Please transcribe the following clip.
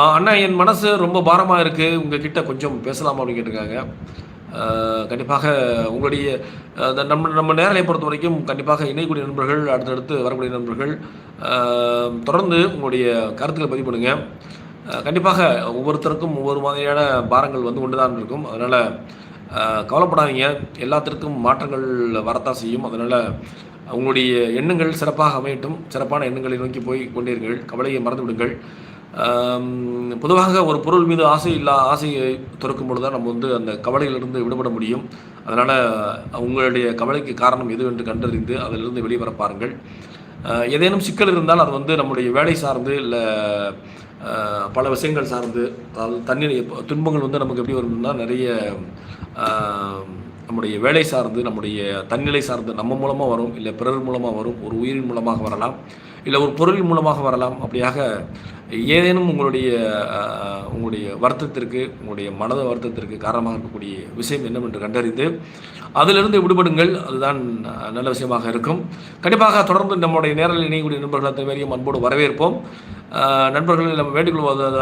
அண்ணா என் மனசு ரொம்ப பாரமாக இருக்குது உங்கக்கிட்ட கொஞ்சம் பேசலாமா அப்படின்னு கேட்டிருக்காங்க. கண்டிப்பாக உங்களுடைய நம்ம நம்ம நேரலை பொறுத்த வரைக்கும் கண்டிப்பாக இணையக்கூடிய நண்பர்கள் அடுத்தடுத்து வரக்கூடிய நண்பர்கள் தொடர்ந்து உங்களுடைய கருத்துக்களை பதிவு பண்ணுங்கள் கண்டிப்பாக ஒவ்வொருத்தருக்கும் ஒவ்வொரு மாதிரியான பாரங்கள் வந்து கொண்டு தான் இருக்கும். அதனால் கவலைப்படாதீங்க. எல்லாத்திற்கும் மாற்றங்கள் வரத்தான் செய்யும். அதனால் உங்களுடைய எண்ணங்கள் சிறப்பாக அமையட்டும். சிறப்பான எண்ணங்களை நோக்கி போய் கொண்டீர்கள். கவலையை மறந்து விடுங்கள் பொதுவாக ஒரு பொருள் மீது ஆசை இல்லா ஆசையை துறக்கும் பொழுது தான் நம்ம வந்து அந்த கவலையிலிருந்து விடுபட முடியும். அதனால் உங்களுடைய கவலைக்கு காரணம் எது என்று கண்டறிந்து அதிலிருந்து வெளிவர பாருங்கள். ஏதேனும் சிக்கல் இருந்தால் அது வந்து நம்முடைய வேலை சார்ந்து இல்லை பல விஷயங்கள் சார்ந்து அதாவது தண்ணி துன்பங்கள் வந்து நமக்கு எப்படி வரும்னா நிறைய நம்முடைய வேலை சார்ந்து நம்முடைய தன்னிலை சார்ந்து நம்ம மூலமாக வரும் இல்லை பிறர் மூலமாக வரும் ஒரு உயிரின் மூலமாக வரலாம் இல்லை ஒரு பொருளின் மூலமாக வரலாம். அப்படியாக ஏதேனும் உங்களுடைய உங்களுடைய வருத்தத்திற்கு உங்களுடைய மனத வருத்தத்திற்கு காரணமாக இருக்கக்கூடிய விஷயம் என்னவென்று கண்டறிந்து அதிலிருந்து விடுபடுங்கள். அதுதான் நல்ல விஷயமாக இருக்கும். கண்டிப்பாக தொடர்ந்து நம்முடைய நேரில் இணையக்கூடிய நண்பர்கள் அத்தனை பேரையும் அன்போடு வரவேற்போம். நண்பர்களை நம்ம வேண்டுகொள்வது